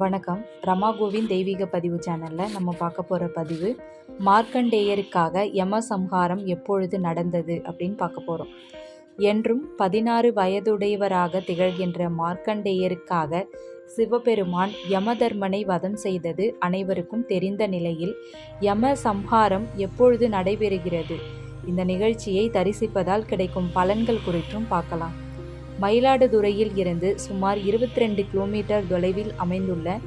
வணக்கம். ரமா கோவிந்த் தெய்வீக பதிவு சேனலில் நம்ம பார்க்க போகிற பதிவு மார்க்கண்டேயருக்காக யம சம்ஹாரம் எப்பொழுது நடந்தது அப்படின்னு பார்க்க போகிறோம் என்றும் பதினாறு வயதுடையவராக திகழ்கின்ற மார்க்கண்டேயருக்காக சிவபெருமான் யமதர்மனை வதம் செய்தது அனைவருக்கும் தெரிந்த நிலையில் யம சம்ஹாரம் எப்பொழுது நடைபெறுகிறது? இந்த நிகழ்ச்சியை தரிசிப்பதால் கிடைக்கும் பலன்கள் குறித்தும் பார்க்கலாம். மயிலாடுதுறையில் இருந்து சுமார் இருபத்தி ரெண்டு கிலோமீட்டர் தொலைவில் அமைந்துள்ள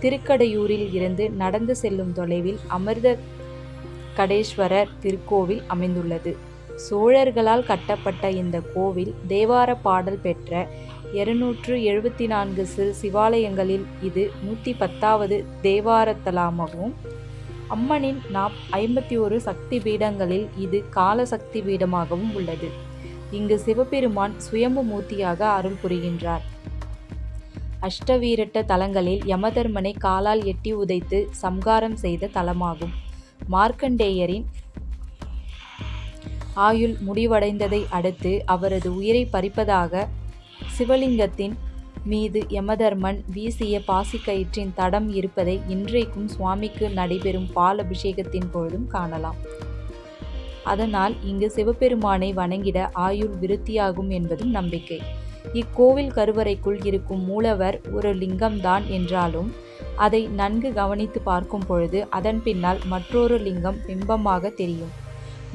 திருக்கடையூரில் இருந்து நடந்து செல்லும் தொலைவில் அமிர்த கடேஸ்வரர் திருக்கோவில் அமைந்துள்ளது. சோழர்களால் கட்டப்பட்ட இந்த கோவில் தேவார பாடல் பெற்ற இருநூற்று எழுபத்தி நான்கு சிறு சிவாலயங்களில் இது நூற்றி பத்தாவது தேவாரத்தலமாகவும் அம்மனின் நாப் ஐம்பத்தி ஒரு சக்தி பீடங்களில் இது கால சக்தி பீடமாகவும் உள்ளது. இங்கு சிவபெருமான் சுயம்பு மூர்த்தியாக அருள் புரிகின்றார். அஷ்டவீரட்ட தலங்களில் யமதர்மனை காலால் எட்டி உதைத்து சம்காரம் செய்த தலமாகும். மார்க்கண்டேயரின் ஆயுள் முடிவடைந்ததை அடுத்து அவரது உயிரை பறிப்பதாக சிவலிங்கத்தின் மீது யமதர்மன் வீசிய பாசிக்கயிற்றின் தடம் இருப்பதை இன்றைக்கும் சுவாமிக்கு நடைபெறும் பால் அபிஷேகத்தின் பொழுதும் காணலாம். அதனால் இங்கு சிவபெருமானை வணங்கிட ஆயுள் விருத்தியாகும் என்பதும் நம்பிக்கை. இக்கோவில் கருவறைக்குள் இருக்கும் மூலவர் ஒரு லிங்கம்தான் என்றாலும் அதை நன்கு கவனித்து பார்க்கும் பொழுது அதன் பின்னால் மற்றொரு லிங்கம் பிம்பமாக தெரியும்.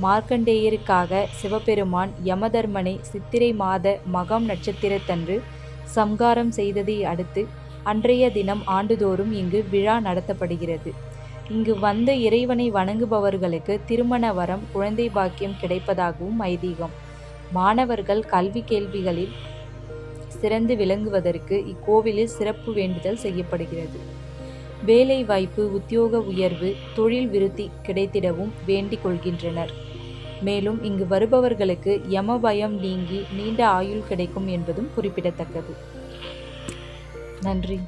மார்க்கண்டேயருக்காக சிவபெருமான் யமதர்மனை சித்திரை மாத மகம் நட்சத்திரத்தன்று சம்காரம் செய்ததை அடுத்து அன்றைய தினம் ஆண்டுதோறும் இங்கு விழா நடத்தப்படுகிறது. இங்கு வந்த இறைவனை வணங்குபவர்களுக்கு திருமண வரம் குழந்தை பாக்கியம் கிடைப்பதாகவும் ஐதீகம். மாணவர்கள் கல்வி கேள்விகளில் சிறந்து விளங்குவதற்கு இக்கோவிலில் சிறப்பு வேண்டுதல் செய்யப்படுகிறது. வேலை வாய்ப்பு உத்தியோக உயர்வு தொழில் விருத்தி கிடைத்திடவும் வேண்டிக் கொள்கின்றனர். மேலும் இங்கு வருபவர்களுக்கு யம பயம் நீங்கி நீண்ட ஆயுள் கிடைக்கும் என்பதும் குறிப்பிடத்தக்கது. நன்றி.